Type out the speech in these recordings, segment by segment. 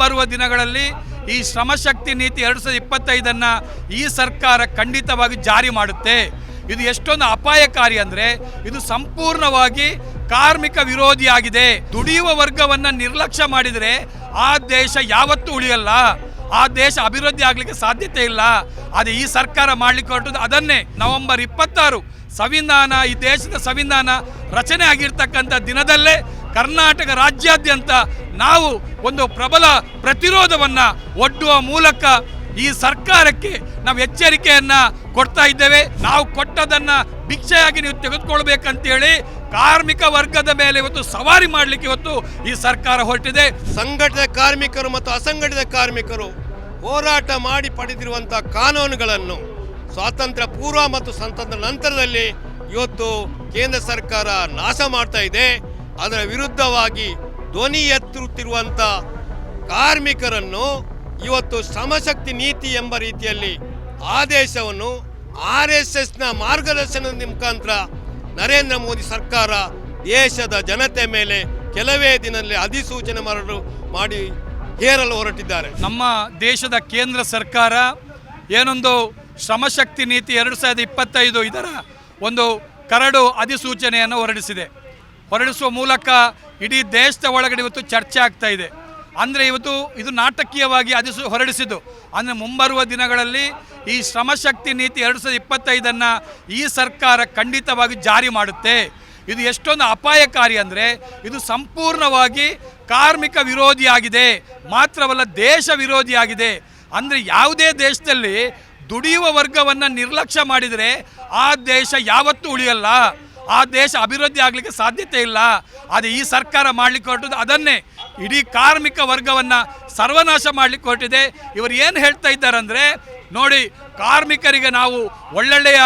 ಮುಂಬರುವ ದಿನಗಳಲ್ಲಿ ಈ ಶ್ರಮಶಕ್ತಿ ನೀತಿ ಎರಡು ಸಾವಿರದ ಇಪ್ಪತ್ತೈದನ್ನು ಈ ಸರ್ಕಾರ ಖಂಡಿತವಾಗಿ ಜಾರಿ ಮಾಡುತ್ತೆ. ಇದು ಎಷ್ಟೊಂದು ಅಪಾಯಕಾರಿ ಅಂದರೆ ಇದು ಸಂಪೂರ್ಣವಾಗಿ ಕಾರ್ಮಿಕ ವಿರೋಧಿಯಾಗಿದೆ ದುಡಿಯುವ ವರ್ಗವನ್ನು ನಿರ್ಲಕ್ಷ್ಯ ಮಾಡಿದರೆ ಆ ದೇಶ ಯಾವತ್ತೂ ಉಳಿಯಲ್ಲ. ಆ ದೇಶ ಅಭಿವೃದ್ಧಿ ಆಗಲಿಕ್ಕೆ ಸಾಧ್ಯತೆ ಇಲ್ಲ. ಅದು ಈ ಸರ್ಕಾರ ಮಾಡಲಿಕ್ಕೆ ಹೊರಟದ್ದು ಅದನ್ನೇ. ನವೆಂಬರ್ ಇಪ್ಪತ್ತಾರು ಸಂವಿಧಾನ, ಈ ದೇಶದ ಸಂವಿಧಾನ ರಚನೆ ಆಗಿರ್ತಕ್ಕಂಥ ದಿನದಲ್ಲೇ ಕರ್ನಾಟಕ ರಾಜ್ಯಾದ್ಯಂತ ನಾವು ಒಂದು ಪ್ರಬಲ ಪ್ರತಿರೋಧವನ್ನು ಒಡ್ಡುವ ಮೂಲಕ ಈ ಸರ್ಕಾರಕ್ಕೆ ನಾವು ಎಚ್ಚರಿಕೆಯನ್ನು ಕೊಡ್ತಾ ಇದ್ದೇವೆ. ನಾವು ಕೊಟ್ಟದನ್ನು ಭಿಕ್ಷೆಯಾಗಿ ನೀವು ತೆಗೆದುಕೊಳ್ಬೇಕಂತೇಳಿ ಕಾರ್ಮಿಕ ವರ್ಗದ ಮೇಲೆ ಇವತ್ತು ಸವಾರಿ ಮಾಡಲಿಕ್ಕೆ ಇವತ್ತು ಈ ಸರ್ಕಾರ ಹೊರಟಿದೆ. ಸಂಘಟಿತ ಕಾರ್ಮಿಕರು ಮತ್ತು ಅಸಂಘಟಿತ ಕಾರ್ಮಿಕರು ಹೋರಾಟ ಮಾಡಿ ಪಡೆದಿರುವಂಥ ಕಾನೂನುಗಳನ್ನು ಸ್ವಾತಂತ್ರ್ಯ ಪೂರ್ವ ಮತ್ತು ಸ್ವಾತಂತ್ರ್ಯ ನಂತರದಲ್ಲಿ ಇವತ್ತು ಕೇಂದ್ರ ಸರ್ಕಾರ ನಾಶ ಮಾಡ್ತಾ ಇದೆ. ಅದರ ವಿರುದ್ಧವಾಗಿ ಧ್ವನಿ ಎತ್ತುತ್ತಿರುವಂಥ ಕಾರ್ಮಿಕರನ್ನು ಇವತ್ತು ಶ್ರಮಶಕ್ತಿ ನೀತಿ ಎಂಬ ರೀತಿಯಲ್ಲಿ ಆದೇಶವನ್ನು ಆರ್ ಎಸ್ ಎಸ್ನ ಮಾರ್ಗದರ್ಶನದ ಮುಖಾಂತರ ನರೇಂದ್ರ ಮೋದಿ ಸರ್ಕಾರ ದೇಶದ ಜನತೆ ಮೇಲೆ ಕೆಲವೇ ದಿನದಲ್ಲಿ ಅಧಿಸೂಚನೆ ಮಾಡಲು ಮಾಡಿ ಹೇರಲು ಹೊರಟಿದ್ದಾರೆ. ನಮ್ಮ ದೇಶದ ಕೇಂದ್ರ ಸರ್ಕಾರ ಏನೊಂದು ಶ್ರಮಶಕ್ತಿ ನೀತಿ ಎರಡು ಸಾವಿರದ ಇಪ್ಪತ್ತೈದು ಇದರ ಒಂದು ಕರಡು ಅಧಿಸೂಚನೆಯನ್ನು ಹೊರಡಿಸಿದೆ. ಹೊರಡಿಸುವ ಮೂಲಕ ಇಡೀ ದೇಶದ ಒಳಗಡೆ ಇವತ್ತು ಚರ್ಚೆ ಆಗ್ತಾ ಇದೆ. ಅಂದರೆ ಇವತ್ತು ಇದು ನಾಟಕೀಯವಾಗಿ ಅಧಿಸು, ಹೊರಡಿಸಿದ್ದು. ಅಂದರೆ ಮುಂಬರುವ ದಿನಗಳಲ್ಲಿ ಈ ಶ್ರಮಶಕ್ತಿ ನೀತಿ ಎರಡು ಸಾವಿರದ ಇಪ್ಪತ್ತೈದನ್ನು ಈ ಸರ್ಕಾರ ಖಂಡಿತವಾಗಿ ಜಾರಿ ಮಾಡುತ್ತೆ. ಇದು ಎಷ್ಟೊಂದು ಅಪಾಯಕಾರಿ ಅಂದರೆ ಇದು ಸಂಪೂರ್ಣವಾಗಿ ಕಾರ್ಮಿಕ ವಿರೋಧಿಯಾಗಿದೆ ಮಾತ್ರವಲ್ಲ ದೇಶ ವಿರೋಧಿಯಾಗಿದೆ ಅಂದರೆ ಯಾವುದೇ ದೇಶದಲ್ಲಿ ದುಡಿಯುವ ವರ್ಗವನ್ನು ನಿರ್ಲಕ್ಷ್ಯ ಮಾಡಿದರೆ ಆ ದೇಶ ಯಾವತ್ತೂ ಉಳಿಯಲ್ಲ. ಆ ದೇಶ ಅಭಿವೃದ್ಧಿ ಆಗಲಿಕ್ಕೆ ಸಾಧ್ಯತೆ ಇಲ್ಲ. ಅದು ಈ ಸರ್ಕಾರ ಮಾಡಲಿಕ್ಕೆ ಹೊರಟದ್ದು ಅದನ್ನೇ. ಇಡೀ ಕಾರ್ಮಿಕ ವರ್ಗವನ್ನು ಸರ್ವನಾಶ ಮಾಡಲಿಕ್ಕೆ ಹೊರಟಿದೆ. ಇವರು ಏನು ಹೇಳ್ತಾ ಇದ್ದಾರೆ ನೋಡಿ, ಕಾರ್ಮಿಕರಿಗೆ ನಾವು ಒಳ್ಳೊಳ್ಳೆಯ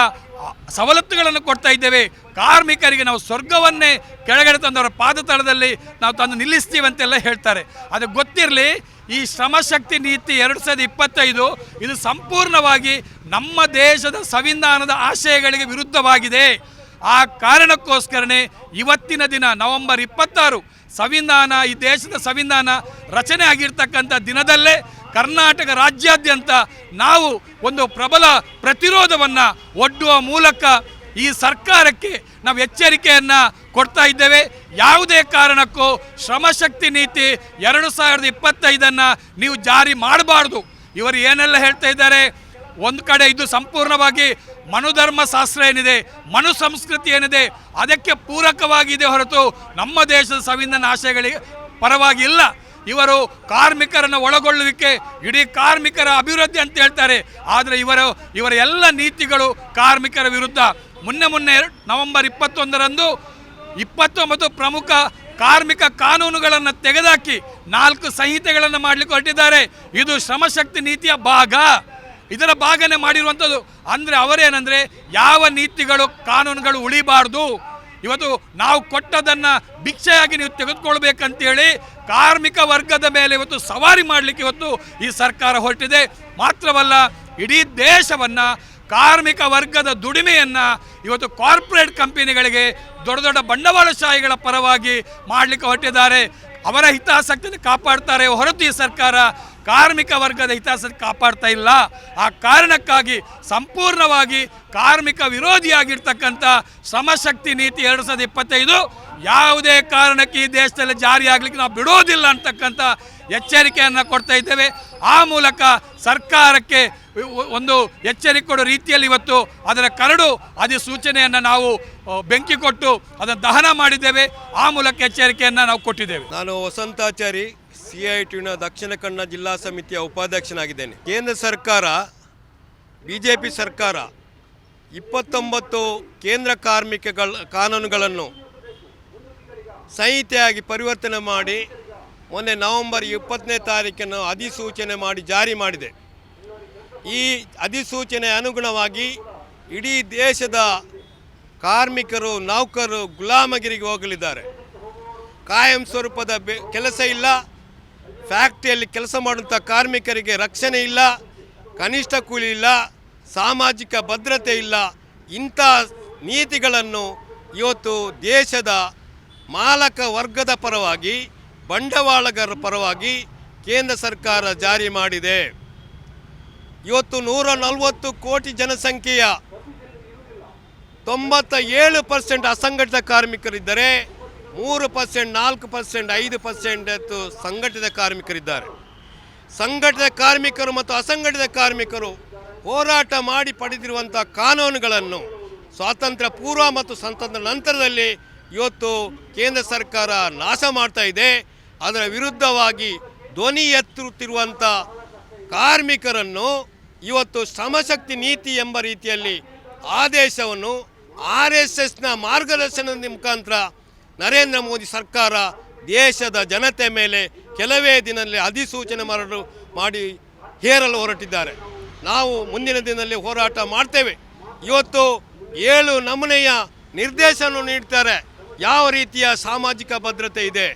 ಸವಲತ್ತುಗಳನ್ನು ಕೊಡ್ತಾ ಇದ್ದೇವೆ. ಕಾರ್ಮಿಕರಿಗೆ ನಾವು ಸ್ವರ್ಗವನ್ನೇ ಕೆಳಗಡೆ ತಂದವರ ಪಾದತಳದಲ್ಲಿ ನಾವು ತಂದು ನಿಲ್ಲಿಸ್ತೀವಿ ಅಂತೆಲ್ಲ ಹೇಳ್ತಾರೆ. ಅದು ಗೊತ್ತಿರಲಿ, ಈ ಶ್ರಮಶಕ್ತಿ ನೀತಿ ಎರಡು ಸಾವಿರದ ಇಪ್ಪತ್ತೈದು ಇದು ಸಂಪೂರ್ಣವಾಗಿ ನಮ್ಮ ದೇಶದ ಸಂವಿಧಾನದ ಆಶಯಗಳಿಗೆ ವಿರುದ್ಧವಾಗಿದೆ. ಆ ಕಾರಣಕ್ಕೋಸ್ಕರನೇ ಇವತ್ತಿನ ದಿನ ನವೆಂಬರ್ ಇಪ್ಪತ್ತಾರು ಸಂವಿಧಾನ, ಈ ದೇಶದ ಸಂವಿಧಾನ ರಚನೆ ಆಗಿರ್ತಕ್ಕಂಥ ದಿನದಲ್ಲೇ ಕರ್ನಾಟಕ ರಾಜ್ಯಾದ್ಯಂತ ನಾವು ಒಂದು ಪ್ರಬಲ ಪ್ರತಿರೋಧವನ್ನು ಒಡ್ಡುವ ಮೂಲಕ ಈ ಸರ್ಕಾರಕ್ಕೆ ನಾವು ಎಚ್ಚರಿಕೆಯನ್ನು ಕೊಡ್ತಾ ಇದ್ದೇವೆ. ಯಾವುದೇ ಕಾರಣಕ್ಕೂ ಶ್ರಮಶಕ್ತಿ ನೀತಿ ಎರಡು ಸಾವಿರದ ಇಪ್ಪತ್ತೈದನ್ನು ನೀವು ಜಾರಿ ಮಾಡಬಾರ್ದು. ಇವರು ಏನೆಲ್ಲ ಹೇಳ್ತಾ ಇದ್ದಾರೆ? ಒಂದು ಕಡೆ ಇದು ಸಂಪೂರ್ಣವಾಗಿ ಮನುಧರ್ಮ ಶಾಸ್ತ್ರ ಏನಿದೆ, ಮನು ಸಂಸ್ಕೃತಿ ಏನಿದೆ, ಅದಕ್ಕೆ ಪೂರಕವಾಗಿದೆ ಹೊರತು ನಮ್ಮ ದೇಶದ ಸಂವಿಧಾನ ಆಶಯಗಳಿಗೆ ಪರವಾಗಿಲ್ಲ. ಇವರು ಕಾರ್ಮಿಕರನ್ನು ಒಳಗೊಳ್ಳುವಿಕೆ, ಇಡೀ ಕಾರ್ಮಿಕರ ಅಭಿವೃದ್ಧಿ ಅಂತ ಹೇಳ್ತಾರೆ. ಆದರೆ ಇವರು, ಇವರ ಎಲ್ಲ ನೀತಿಗಳು ಕಾರ್ಮಿಕರ ವಿರುದ್ಧ. ಮೊನ್ನೆ ಮೊನ್ನೆ ನವೆಂಬರ್ ಇಪ್ಪತ್ತೊಂದರಂದು ಇಪ್ಪತ್ತೊಂಬತ್ತು ಪ್ರಮುಖ ಕಾರ್ಮಿಕ ಕಾನೂನುಗಳನ್ನು ತೆಗೆದಾಕಿ ನಾಲ್ಕು ಸಂಹಿತೆಗಳನ್ನು ಮಾಡಲಿಕ್ಕೆ ಹೊರಟಿದ್ದಾರೆ. ಇದು ಶ್ರಮಶಕ್ತಿ ನೀತಿಯ ಭಾಗ. ಇದರ ಭಾಗನೆ ಮಾಡಿರುವಂಥದ್ದು. ಅಂದರೆ ಅವರೇನಂದರೆ ಯಾವ ನೀತಿಗಳು, ಕಾನೂನುಗಳು ಉಳಿಬಾರ್ದು. ಇವತ್ತು ನಾವು ಕೊಟ್ಟದನ್ನು ಭಿಕ್ಷೆಯಾಗಿ ನೀವು ತೆಗೆದುಕೊಳ್ಬೇಕಂತೇಳಿ ಕಾರ್ಮಿಕ ವರ್ಗದ ಮೇಲೆ ಇವತ್ತು ಸವಾರಿ ಮಾಡಲಿಕ್ಕೆ ಇವತ್ತು ಈ ಸರ್ಕಾರ ಹೊರಟಿದೆ. ಮಾತ್ರವಲ್ಲ, ಇಡೀ ದೇಶವನ್ನು, ಕಾರ್ಮಿಕ ವರ್ಗದ ದುಡಿಮೆಯನ್ನು ಇವತ್ತು ಕಾರ್ಪೊರೇಟ್ ಕಂಪನಿಗಳಿಗೆ ದೊಡ್ಡ ದೊಡ್ಡ ಬಂಡವಾಳಶಾಹಿಗಳ ಪರವಾಗಿ ಮಾಡಲಿಕ್ಕೆ ಹೊರಟಿದ್ದಾರೆ. ಅವರ ಹಿತಾಸಕ್ತಿಯನ್ನು ಕಾಪಾಡ್ತಾರೆ ಹೊರತು ಈ ಸರ್ಕಾರ. ಕಾರ್ಮಿಕ ವರ್ಗದ ಹಿತಾಸಕ್ತಿ ಕಾಪಾಡ್ತಾ ಇಲ್ಲ. ಆ ಕಾರಣಕ್ಕಾಗಿ ಸಂಪೂರ್ಣವಾಗಿ ಕಾರ್ಮಿಕ ವಿರೋಧಿಯಾಗಿರ್ತಕ್ಕಂಥ ಶ್ರಮಶಕ್ತಿ ನೀತಿ ಎರಡು ಸಾವಿರದ ಇಪ್ಪತ್ತೈದು ಯಾವುದೇ ಕಾರಣಕ್ಕೆ ಈ ದೇಶದಲ್ಲಿ ಜಾರಿಯಾಗಲಿಕ್ಕೆ ನಾವು ಬಿಡೋದಿಲ್ಲ ಅಂತಕ್ಕಂಥ ಎಚ್ಚರಿಕೆಯನ್ನು ಕೊಡ್ತಾ ಇದ್ದೇವೆ. ಆ ಮೂಲಕ ಸರ್ಕಾರಕ್ಕೆ ಒಂದು ಎಚ್ಚರಿಕೆ ಕೊಡೋ ರೀತಿಯಲ್ಲಿ ಇವತ್ತು ಅದರ ಕರಡು ಅಧಿಸೂಚನೆಯನ್ನು ನಾವು ಬೆಂಕಿ ಕೊಟ್ಟು ಅದನ್ನು ದಹನ ಮಾಡಿದ್ದೇವೆ. ಆ ಮೂಲಕ ಎಚ್ಚರಿಕೆಯನ್ನು ನಾವು ಕೊಟ್ಟಿದ್ದೇವೆ. ನಾನು ವಸಂತಾಚಾರಿ ಸಿ ಐ ಟಿನ ದಕ್ಷಿಣ ಕನ್ನಡ ಜಿಲ್ಲಾ ಸಮಿತಿಯ ಉಪಾಧ್ಯಕ್ಷನಾಗಿದ್ದೇನೆ. ಕೇಂದ್ರ ಸರ್ಕಾರ ಬಿ ಜೆ ಪಿ ಸರ್ಕಾರ ಇಪ್ಪತ್ತೊಂಬತ್ತು ಕೇಂದ್ರ ಕಾರ್ಮಿಕಗಳ ಕಾನೂನುಗಳನ್ನು ಸಂಹಿತೆಯಾಗಿ ಪರಿವರ್ತನೆ ಮಾಡಿ ಮೊನ್ನೆ ನವೆಂಬರ್ ಇಪ್ಪತ್ತನೇ ತಾರೀಕನ್ನು ಅಧಿಸೂಚನೆ ಮಾಡಿ ಜಾರಿ ಮಾಡಿದೆ. ಈ ಅಧಿಸೂಚನೆ ಅನುಗುಣವಾಗಿ ಇಡೀ ದೇಶದ ಕಾರ್ಮಿಕರು, ನೌಕರರು ಗುಲಾಮಗಿರಿಗೆ ಹೋಗಲಿದ್ದಾರೆ. ಕಾಯಂ ಸ್ವರೂಪದ ಬೆ, ಕೆಲಸ ಇಲ್ಲ. ಫ್ಯಾಕ್ಟ್ರಿಯಲ್ಲಿ ಕೆಲಸ ಮಾಡುವಂಥ ಕಾರ್ಮಿಕರಿಗೆ ರಕ್ಷಣೆ ಇಲ್ಲ, ಕನಿಷ್ಠ ಕೂಲಿ ಇಲ್ಲ, ಸಾಮಾಜಿಕ ಭದ್ರತೆ ಇಲ್ಲ. ಇಂಥ ನೀತಿಗಳನ್ನು ಇವತ್ತು ದೇಶದ ಮಾಲಕ ವರ್ಗದ ಪರವಾಗಿ, ಬಂಡವಾಳಗಾರರ ಪರವಾಗಿ ಕೇಂದ್ರ ಸರ್ಕಾರ ಜಾರಿ ಮಾಡಿದೆ. ಇವತ್ತು ನೂರ ನಲವತ್ತು ಕೋಟಿ ಜನಸಂಖ್ಯೆಯ ತೊಂಬತ್ತ ಏಳು ಪರ್ಸೆಂಟ್ ಅಸಂಘಟಿತ ಕಾರ್ಮಿಕರಿದ್ದರೆ ಮೂರು ಪರ್ಸೆಂಟ್ ನಾಲ್ಕು ಪರ್ಸೆಂಟ್ ಐದು ಪರ್ಸೆಂಟ್ ಸಂಘಟಿತ ಕಾರ್ಮಿಕರಿದ್ದಾರೆ. ಸಂಘಟಿತ ಕಾರ್ಮಿಕರು ಮತ್ತು ಅಸಂಘಟಿತ ಕಾರ್ಮಿಕರು ಹೋರಾಟ ಮಾಡಿ ಪಡೆದಿರುವಂಥ ಕಾನೂನುಗಳನ್ನು ಸ್ವಾತಂತ್ರ್ಯ ಪೂರ್ವ ಮತ್ತು ಸ್ವಾತಂತ್ರ್ಯ ನಂತರದಲ್ಲಿ ಇವತ್ತು ಕೇಂದ್ರ ಸರ್ಕಾರ ನಾಶ ಮಾಡ್ತಾ ಇದೆ. ಅದರ ವಿರುದ್ಧವಾಗಿ ಧ್ವನಿ ಎತ್ತುತ್ತಿರುವಂಥ ಕಾರ್ಮಿಕರನ್ನು ಇವತ್ತು ಶ್ರಮಶಕ್ತಿ ನೀತಿ ಎಂಬ ರೀತಿಯಲ್ಲಿ ಆದೇಶವನ್ನು ಆರ್ ಎಸ್ ಎಸ್ನ ಮಾರ್ಗದರ್ಶನದ ಮುಖಾಂತರ ನರೇಂದ್ರ ಮೋದಿ ಸರ್ಕಾರ ದೇಶದ ಜನತೆ ಮೇಲೆ ಕೆಲವೇ ದಿನದಲ್ಲಿ ಅಧಿಸೂಚನೆ ಮಾಡಲು ಮಾಡಿ ಹೇರಲು ಹೊರಟಿದ್ದಾರೆ. ನಾವು ಮುಂದಿನ ದಿನದಲ್ಲಿ ಹೋರಾಟ ಮಾಡ್ತೇವೆ. ಇವತ್ತು ಏಳು ನಮೂನೆಯ ನಿರ್ದೇಶನ ನೀಡ್ತಾರೆ. ಯಾವ ರೀತಿಯ ಸಾಮಾಜಿಕ ಭದ್ರತೆ ಇದೆ?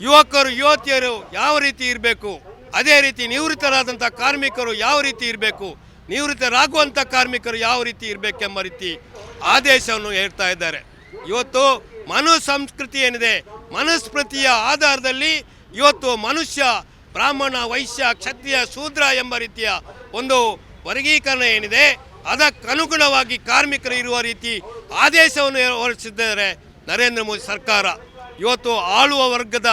ಯುವಕರು, ಯುವತಿಯರು ಯಾವ ರೀತಿ ಇರಬೇಕು? ಅದೇ ರೀತಿ ನಿವೃತ್ತರಾದಂಥ ಕಾರ್ಮಿಕರು ಯಾವ ರೀತಿ ಇರಬೇಕು? ನಿವೃತ್ತರಾಗುವಂಥ ಕಾರ್ಮಿಕರು ಯಾವ ರೀತಿ ಇರಬೇಕೆಂಬ ರೀತಿ ಆದೇಶವನ್ನು ಹೇಳ್ತಾ ಇದ್ದಾರೆ. ಇವತ್ತು ಮನು ಸಂಸ್ಕೃತಿ ಏನಿದೆ? ಮನುಸ್ಮೃತಿಯ ಆಧಾರದಲ್ಲಿ ಇವತ್ತು ಮನುಷ್ಯ, ಬ್ರಾಹ್ಮಣ, ವೈಶ್ಯ, ಕ್ಷತ್ರಿಯ, ಶೂದ್ರ ಎಂಬ ರೀತಿಯ ಒಂದು ವರ್ಗೀಕರಣ ಏನಿದೆ, ಅದಕ್ಕನುಗುಣವಾಗಿ ಕಾರ್ಮಿಕರು ಇರುವ ರೀತಿ ಆದೇಶವನ್ನು ಹೊರಡಿಸಿದ್ದಾರೆ ನರೇಂದ್ರ ಮೋದಿ ಸರ್ಕಾರ. ಇವತ್ತು ಆಳುವ ವರ್ಗದ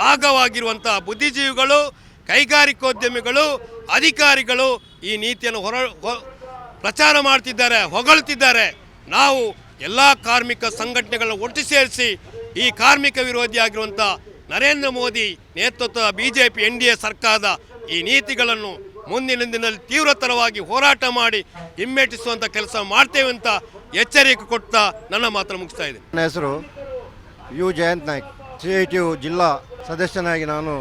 ಭಾಗವಾಗಿರುವಂಥ ಬುದ್ಧಿಜೀವಿಗಳು, ಕೈಗಾರಿಕೋದ್ಯಮಿಗಳು, ಅಧಿಕಾರಿಗಳು ಈ ನೀತಿಯನ್ನು ಹೊರ ಪ್ರಚಾರ ಮಾಡ್ತಿದ್ದಾರೆ, ಹೊಗಳ್ತಿದ್ದಾರೆ. ನಾವು ಎಲ್ಲ ಕಾರ್ಮಿಕ ಸಂಘಟನೆಗಳನ್ನು ಒಟ್ಟು ಸೇರಿಸಿ ಈ ಕಾರ್ಮಿಕ ವಿರೋಧಿಯಾಗಿರುವಂಥ ನರೇಂದ್ರ ಮೋದಿ ನೇತೃತ್ವದ ಪಿ ಎನ್ ಡಿ ಎ ಸರ್ಕಾರದ ಈ ನೀತಿಗಳನ್ನು ಮುಂದಿನ ದಿನದಲ್ಲಿ ತೀವ್ರತರವಾಗಿ ಹೋರಾಟ ಮಾಡಿ ಹಿಮ್ಮೆಟ್ಟಿಸುವಂಥ ಕೆಲಸ ಮಾಡ್ತೇವೆ ಅಂತ ಎಚ್ಚರಿಕೆ ಕೊಡ್ತಾ ನನ್ನ ಮಾತ್ರ ಮುಗಿಸ್ತಾ ಇದೆ ನನ್ನ ಹೆಸರು U Jayanth Naik C I T U ಜಿಲ್ಲಾ ಸದಸ್ಯನಾಗಿ ನಾನು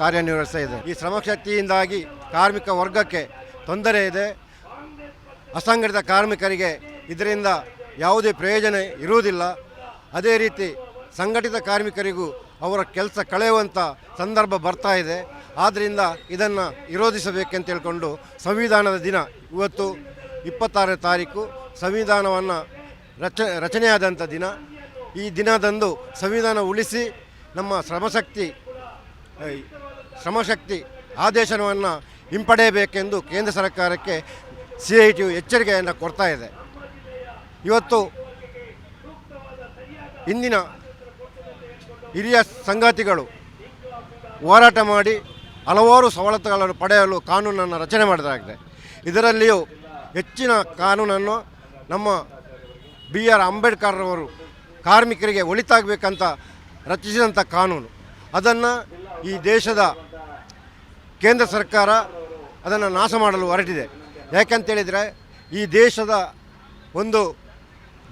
ಕಾರ್ಯನಿರ್ವಹಿಸ್ತಾ ಇದ್ದೇನೆ. ಈ ಶ್ರಮಶಕ್ತಿಯಿಂದಾಗಿ ಕಾರ್ಮಿಕ ವರ್ಗಕ್ಕೆ ತೊಂದರೆ ಇದೆ. ಅಸಂಘಟಿತ ಕಾರ್ಮಿಕರಿಗೆ ಇದರಿಂದ ಯಾವುದೇ ಪ್ರಯೋಜನ ಇರುವುದಿಲ್ಲ. ಅದೇ ರೀತಿ ಸಂಘಟಿತ ಕಾರ್ಮಿಕರಿಗೂ ಅವರ ಕೆಲಸ ಕಳೆಯುವಂಥ ಸಂದರ್ಭ ಬರ್ತಾ ಇದೆ. ಆದ್ದರಿಂದ ಇದನ್ನು ವಿರೋಧಿಸಬೇಕೆಂತ ಹೇಳ್ಕೊಂಡು ಸಂವಿಧಾನದ ದಿನ ಇವತ್ತು ಇಪ್ಪತ್ತಾರನೇ ತಾರೀಕು ಸಂವಿಧಾನವನ್ನು ರಚ ರಚನೆಯಾದಂಥ ದಿನ. ಈ ದಿನದಂದು ಸಂವಿಧಾನ ಉಳಿಸಿ ನಮ್ಮ ಶ್ರಮಶಕ್ತಿ ಶ್ರಮಶಕ್ತಿ ಆದೇಶವನ್ನು ಹಿಂಪಡೆಯಬೇಕೆಂದು ಕೇಂದ್ರ ಸರ್ಕಾರಕ್ಕೆ ಸಿ ಐ ಟಿ ಎಚ್ಚರಿಕೆಯನ್ನು ಕೊಡ್ತಾ ಇದೆ. ಇವತ್ತು ಇಂದಿನ ಹಿರಿಯ ಸಂಗಾತಿಗಳು ಹೋರಾಟ ಮಾಡಿ ಹಲವಾರು ಸವಲತ್ತುಗಳನ್ನು ಪಡೆಯಲು ಕಾನೂನನ್ನು ರಚನೆ ಮಾಡಲಾಗಿದೆ ಇದರಲ್ಲಿಯೂ ಹೆಚ್ಚಿನ ಕಾನೂನನ್ನು ನಮ್ಮ ಬಿ ಆರ್ ಅಂಬೇಡ್ಕರ್ ಅವರು ಕಾರ್ಮಿಕರಿಗೆ ಒಳಿತಾಗಬೇಕಂತ ರಚಿಸಿದಂಥ ಕಾನೂನು. ಅದನ್ನು ಈ ದೇಶದ ಕೇಂದ್ರ ಸರ್ಕಾರ ಅದನ್ನು ನಾಶ ಮಾಡಲು ಹೊರಟಿದೆ. ಯಾಕಂತೇಳಿದರೆ ಈ ದೇಶದ ಒಂದು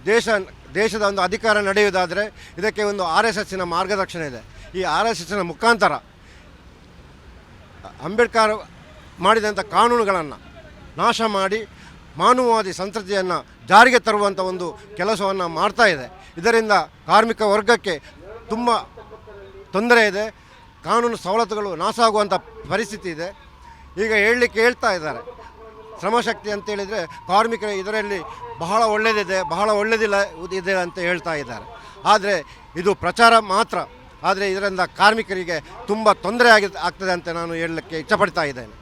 ದೇಶ, ದೇಶದ ಒಂದು ಅಧಿಕಾರ ನಡೆಯುವುದಾದರೆ ಇದಕ್ಕೆ ಒಂದು ಆರ್ ಎಸ್ ಎಸ್ಸಿನ ಮಾರ್ಗದರ್ಶನ ಇದೆ. ಈ ಆರ್ ಎಸ್ ಎಸ್ಸಿನ ಮುಖಾಂತರ ಅಂಬೇಡ್ಕರ್ ಮಾಡಿದಂಥ ಕಾನೂನುಗಳನ್ನು ನಾಶ ಮಾಡಿ ಮಾನವವಾದಿ ಸಂಸ್ಕೃತಿಯನ್ನು ಜಾರಿಗೆ ತರುವಂಥ ಒಂದು ಕೆಲಸವನ್ನು ಮಾಡ್ತಾ ಇದೆ. ಇದರಿಂದ ಕಾರ್ಮಿಕ ವರ್ಗಕ್ಕೆ ತುಂಬ ತೊಂದರೆ ಇದೆ. ಕಾನೂನು ಸವಲತ್ತುಗಳು ನಾಶ ಆಗುವಂಥ ಪರಿಸ್ಥಿತಿ ಇದೆ. ಈಗ ಹೇಳಲಿಕ್ಕೆ ಹೇಳ್ತಾ ಇದ್ದಾರೆ. ಶ್ರಮಶಕ್ತಿ ಅಂತೇಳಿದರೆ ಕಾರ್ಮಿಕರ ಇದರಲ್ಲಿ ಬಹಳ ಒಳ್ಳೆಯದಿದೆ ಬಹಳ ಒಳ್ಳೆಯದಿಲ್ಲ ಇದೆ ಅಂತ ಹೇಳ್ತಾ ಇದ್ದಾರೆ. ಆದರೆ ಇದು ಪ್ರಚಾರ ಮಾತ್ರ. ಆದರೆ ಇದರಿಂದ ಕಾರ್ಮಿಕರಿಗೆ ತುಂಬ ತೊಂದರೆ ಆಗಿ, ಆಗ್ತದೆ ಅಂತ ನಾನು ಹೇಳಲಿಕ್ಕೆ ಇಷ್ಟಪಡ್ತಾ ಇದ್ದೇನೆ.